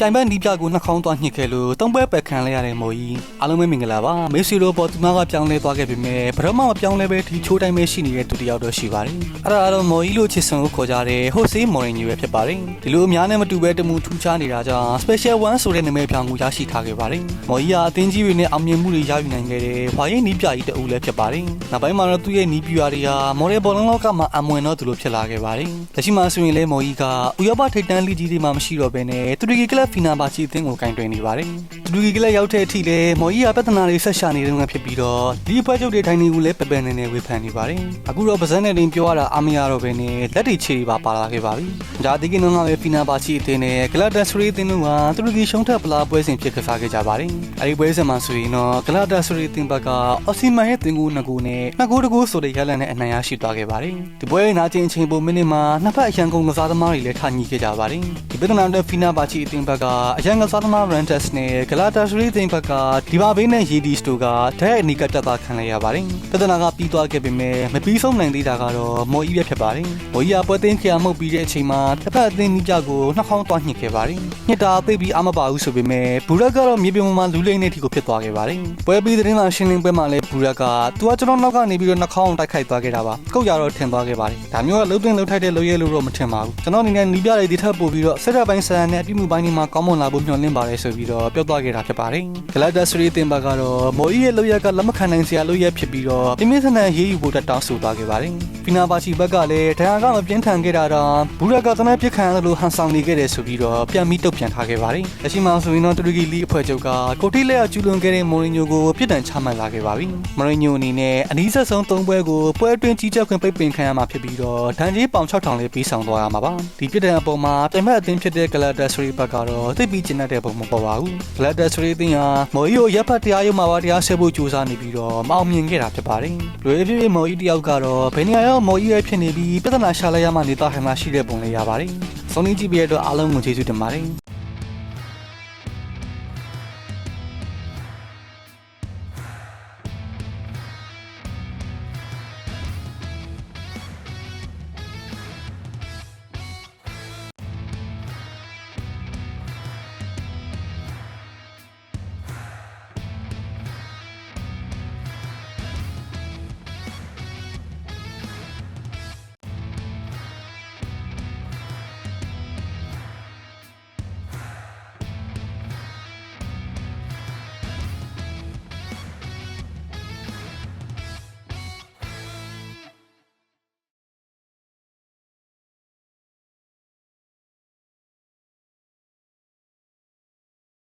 ပြိုင်ဘက်နီးပြကိုနှာခေါင်းသွားညှစ်ခဲ့လို့တုံးပွဲပက်ခံလိုက်ရတဲ့မော်ကြီးအားလုံးပဲမင်္ဂလာပါမေဆီလိုပေါ်သူမကပြောင်းလဲသွားခဲ့ပေမဲ့ဘရမမပြောင်းလဲပဲဒီချိုးတိုင်းပဲရှိနေတဲ့သူတစ်ယောက်တော့ရှိပါတယ်အဲ့ဒါကတော့မော်ကြီးလို့ချစ်ဆုံကိုခေါ်ကြတဲ့ဟိုဆေးမော်ရင်ကြီးပဲဖြစ်ပါတယ်ဒီလိုအများနဲ့မတူပဲတမူထူးခြားနေတာကြောင့် special one ဆိုတဲ့နာမည်ပြောင်းကိုရရှိထားခဲ့ပါတယ်မော်ကြီးကအသင်းကြီးတွေနဲ့အောင်မြင်မှုတွေရယူနိုင်ခဲ့တဲ့ဝါရင်နီးပြကြီးတအူလည်းဖြစ်ပါတယ်နောက်ပိုင်းမှာတော့သူ့ရဲ့နီးပြတွေဟာမော်ဒယ်ဘောလုံးလောကမှာအမွေတော့သူလိုဖြစ်လာခဲ့ပါတယ်လက်ရှိမှာဆိုရင်လည်းမော်ကြီးကဥရောပထိပ်တန်းလိကြီးတွေမှာမရှိတော့ဘဲနဲ့တူရကီကလပ်ဖီနာဘာချီအသင်းကိုကင်တွယ်နေပါတယ်တူရကီကလပ်ရောက်တဲ့အထိလည်းမော်ကြီးကပြဿနာတွေဆက်ရှာနေတဲ့ငါဖြစ်ပြီးတော့ဒီအဖွဲ့ချုပ်တွေထိုင်နေကိုလည်းပပနေနေဝေဖန်နေပါတယ်အခုတော့ပါဇက်နဲ့တင်ပြောရတာအမရတော့ဘဲနဲ့လက်တွေခြေတွေပါပါလာခဲ့ပါပြီဒါဒီကနေ့ကလည်းဖီနာဘာချီအသင်းနဲ့ကလပ်ဒက်စရီအသင်းတို့ကတူရကီရှုံးထက်ပလာပွဲစဉ်ဖြစ်ကစားခဲ့ကြပါတယ်အဲဒီပွဲစဉ်မှာဆိုရင်တော့ကလပ်ဒက်စရီအသင်းဘက်ကအော်စီမန်ရဲ့တင်ကူနှစ်ကူနဲ့နှစ်ကူတကူဆိုတဲ့ရလန်နဲ့အနိုင်ရရှိသွားခဲ့ပါတယ်ဒီပွဲနာကျင်အချိန်ပုံမိနစ်မှာနှစ်ဖက်အရန်ကုန်ကစားသမားတွေလည်းထညှိခဲ့ကြပါတယ်ဒီပြဿနာတဲ့ဖီနာဘာချီအသင်းဘက်က အရန်ကစားသမားရန်တက်စ်နဲ့ဂလာတာစရီအသင်းဘက်ကဒီဘာဘေးနဲ့ရီဒီစတိုကဒက်အနီကတက်တာခံလိုက်ရပါတယ်ပြဿနာကပြီးသွားခဲ့ပေမဲ့မပြီးဆုံးနိုင်သေးတာကတော့မော်ကြီးပဲဖြစ်ပါတယ်မော်ကြီးကပွဲသိမ်းခရာမှုတ်ပြီးတဲ့အချိန်မှာတစ်ဖက်အသင်းနီးကြကိုနှာခေါင်းသွားညှစ်ခဲ့ပါတယ်ညှစ်တာသိပြီးအမပါဘူးဆိုပေမဲ့ဘူရက်ကတော့မြေပြင်ပေါ်မှာလူလိမ့်နေတီကိုဖြစ်သွားခဲ့ပါတယ်ပွဲပြီးတဲ့တင်းမှာရှင်းလင်းပွဲမှာလည်းဘူရက်ကသူကကျွန်တော်နောက်ကနေပြီးတော့နှာခေါင်းတိုက်ခိုက်သွားခဲ့တာပါကုတ်ရတော့ထင်သွားခဲ့ပါတယ်ဒါမျိုးကလှုပ်သွင်းလှုပ်ထိုက်တဲ့လှုပ်ရဲလို့တော့မထင်ပါဘူးကျွန်တော်အနေနဲ့နီးပြတွေဒီထက်ပိုပြီးတော့ဆက်ရပိုင်းဆန်နဲ့အပြည့်မှုပိုင်းတွေမှာကောင်းမွန်လာဖို့မျှော်လင့်ပါတယ်ဆိုပြီးတော့ပြောသွားခဲ့တာဖြစ်ပါတယ်ဂလက်ဒါစရီတင်ဘက်ကတော့မော်ကြီးရဲ့လှုပ်ရက်ကလက်မခံနိုင်စရာလှုပ်ရက်ဖြစ်ပြီးတော့ပြင်းပြင်းထန်ထန်ရေးယူဖို့တောင်းဆိုသွားခဲ့ပါတယ်ဖီနာဘာချီဘက်ကလည်းဒဏ်ရာကမပြင်းထန်ခဲ့တာတော့ဘူရက်ကတနက်ပြစ်ခံရလို့ဟန်ဆောင်နေခဲ့တယ်ဆိုပြီးတော့ပြန်ပြီးတုတ်ပြန်ထားခဲ့ပါတယ်လက်ရှိမှာဆိုရင်တော့တူရကီလီအဖွဲ့ချုပ်ကကိုတီလက်အကျူလွန်ခဲ့တဲ့မိုရီညိုကိုပြစ်ဒဏ်ချမှတ်လာခဲ့ပါပြီမိုရီညိုအနေနဲ့အနည်းဆက်ဆုံး၃ပွဲကိုပွဲအတွင်းကြီးကြပ်ခွင့်ပိတ်ပင်ခံရမှာဖြစ်ပြီးတော့ဒဏ်ကြီးပေါင်6000လေးပေးဆောင်သွားရမှာပါဒီပြစ်ဒဏ်အပေါ်မှာပြိုင်ဘက်အသင်းဖြစ်တဲ့ဂလက်ဒါစရီဘက်ကတော့သိပ်ပြီးကျဉ်တဲ့ပုံမပေါ်ပါဘူးဂလက်ဒါစရီအသင်းဟာမော်ရီကိုရပ်ဖတ်တရားရုံးမှာပါတရားဆွဲဖို့ကြိုးစားနေပြီးတော့မအောင်မြင်ခဲ့တာဖြစ်ပါတယ်လွယ်ဖြစ်ဖြစ်မော်ရီတယောက်ကတော့ဘယ်နေရာရောက်မော်ရီရဲ့ဖြစ်နေပြီးပြဿနာရှာလိုက်ရမှနေတာဟန်မရှိတဲ့ပုံလေးရပါတယ်စုံလင်းကြည့်ပြတဲ့အတွက်အားလုံးကိုကျေးဇူးတင်ပါတယ်